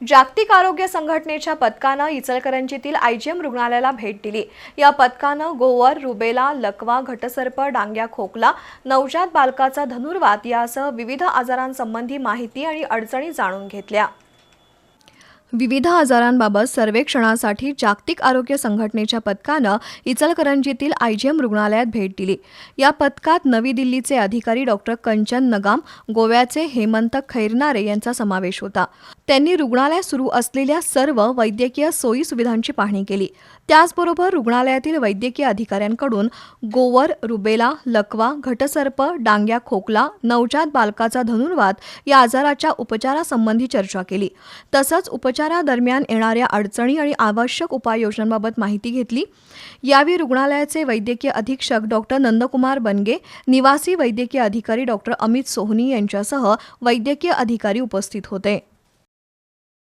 जागतिक आरोग्य संघटनेच्या पथकानं इचलकरंजीतील आयजीएम रुग्णालयाला भेट दिली. या पथकानं गोवर रुबेला लकवा घटसर्प डांग्या खोकला नवजात बालकाचा धनुर्वात यासह विविध आजारांसंबंधी माहिती आणि अडचणी जाणून घेतल्या. विविध आजारांबाबत सर्वेक्षणासाठी जागतिक आरोग्य संघटनेच्या पथकानं इचलकरंजीतील आयजीएम रुग्णालयात भेट दिली. या पथकात नवी दिल्लीचे अधिकारी डॉक्टर कंचन नगाम गोव्याचे हेमंत खैरनारे यांचा समावेश होता. त्यांनी रुग्णालयात सुरू असलेल्या सर्व वैद्यकीय सोयी सुविधांची पाहणी केली. त्याचबरोबर रुग्णालयातील वैद्यकीय अधिकाऱ्यांकडून गोवर रुबेला लकवा घटसर्प डांग्या खोकला नवजात बालकाचा धनुर्वात या आजाराच्या उपचारासंबंधी चर्चा केली. तसंच उपचारादरम्यान येणाऱ्या अडचणी आणि आवश्यक उपाययोजनांबाबत माहिती घेतली. यावेळी रुग्णालयाचे वैद्यकीय अधीक्षक डॉक्टर नंदकुमार बनगे निवासी वैद्यकीय अधिकारी डॉक्टर अमित सोहनी यांच्यासह वैद्यकीय अधिकारी उपस्थित होते.